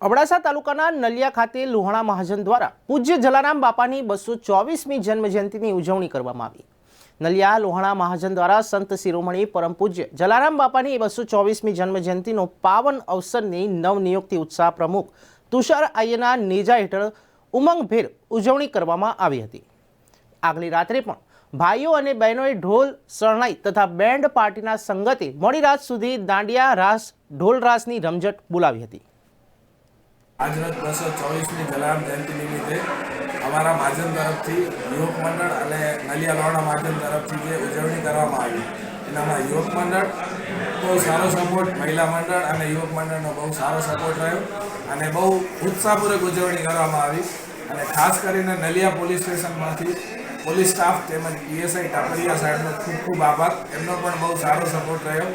અબડાસા તાલુકાના નલિયા ખાતે લોહાણા મહાજન દ્વારા પૂજ્ય જલારામ બાપાની બસો ચોવીસમી જન્મજયંતિની ઉજવણી કરવામાં આવી. નલિયા લોહાણા મહાજન દ્વારા સંત શિરોમણી પરમ પૂજ્ય જલારામ બાપાની બસો ચોવીસમી જન્મજયંતિનો પાવન અવસરની નવનિયુક્તિ ઉત્સાહ પ્રમુખ તુષાર આયના નેજા હેઠળ ઉમંગભેર ઉજવણી કરવામાં આવી હતી. આગલી રાત્રે પણ ભાઈઓ અને બહેનોએ ઢોલ શરણાઈ તથા બેન્ડ પાર્ટીના સંગતે મોડી રાત સુધી દાંડિયા રાસ, ઢોલ રાસની રમઝટ બોલાવી હતી. આજરોજ બસો ચોવીસમી જલારામ જયંતિ નિમિત્તે અમારા મહાજન તરફથી યુવક મંડળ અને નલિયા લોણા મહાજન તરફથી જે ઉજવણી કરવામાં આવી. એનામાં યુવક મંડળ બહુ સારો સપોર્ટ મહિલા મંડળ અને યુવક મંડળનો બહુ સારો સપોર્ટ રહ્યો અને બહુ ઉત્સાહપૂર્વક ઉજવણી કરવામાં આવી. અને ખાસ કરીને નલિયા પોલીસ સ્ટેશનમાંથી પોલીસ સ્ટાફ તેમજ પીએસઆઈ ટાપરિયા સાહેબનો ખૂબ ખૂબ આભાર. એમનો પણ બહુ સારો સપોર્ટ રહ્યો.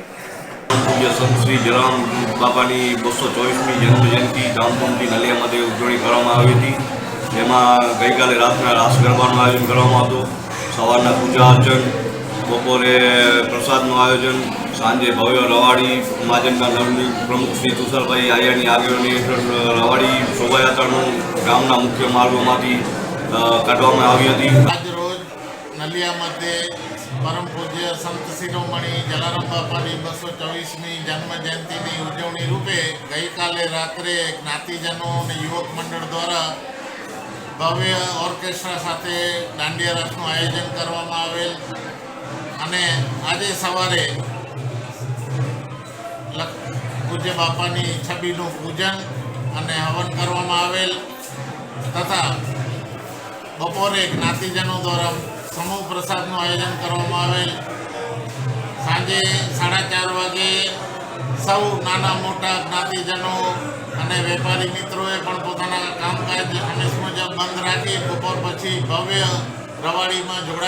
પૂજ્ય શ્રી જલારામ બાપાની બસો ચોવીસમી જન્મજયંતિ ધામધૂમથી નલિયામાંથી ઉજવણી કરવામાં આવી હતી. જેમાં ગઈકાલે રાતના રાસ ગરબાનું આયોજન કરવામાં હતું. સવારના પૂજા અર્ચન, બપોરે પ્રસાદનું આયોજન, સાંજે ભવ્ય રવાડી, મહાજનના નવની પ્રમુખ શ્રી તુષારભાઈ આયાની આગેવાની હેઠળ રવાડી, શોભાયાત્રાનું ગામના મુખ્ય માર્ગોમાંથી કાઢવામાં આવી હતી. આજ નલિયા મધ્યે પરમ પૂજ્ય સંત શિરોમણી જલારામ બાપાની બસો ચોવીસમી જન્મ જયંતિની ઉજવણી રૂપે ગઈકાલે રાત્રે જ્ઞાતિજનો અને યુવક મંડળ દ્વારા ભવ્ય ઓર્કેસ્ટ્રા સાથે દાંડિયા રથનું આયોજન કરવામાં આવેલ અને આજે સવારે પૂજ્ય બાપાની છબીનું પૂજન અને હવન કરવામાં આવેલ તથા બપોરે જ્ઞાતિજનો દ્વારા સમૂહ પ્રસાદનું આયોજન કરવામાં આવેલ. સાંજે સાડા ચાર વાગે સૌ નાના મોટા જ્ઞાતિજનો અને વેપારી મિત્રોએ પણ પોતાના કામકાજ અને મુજબ બંધ રાખી, બપોર પછી ભવ્ય રવાડીમાં જોડાય.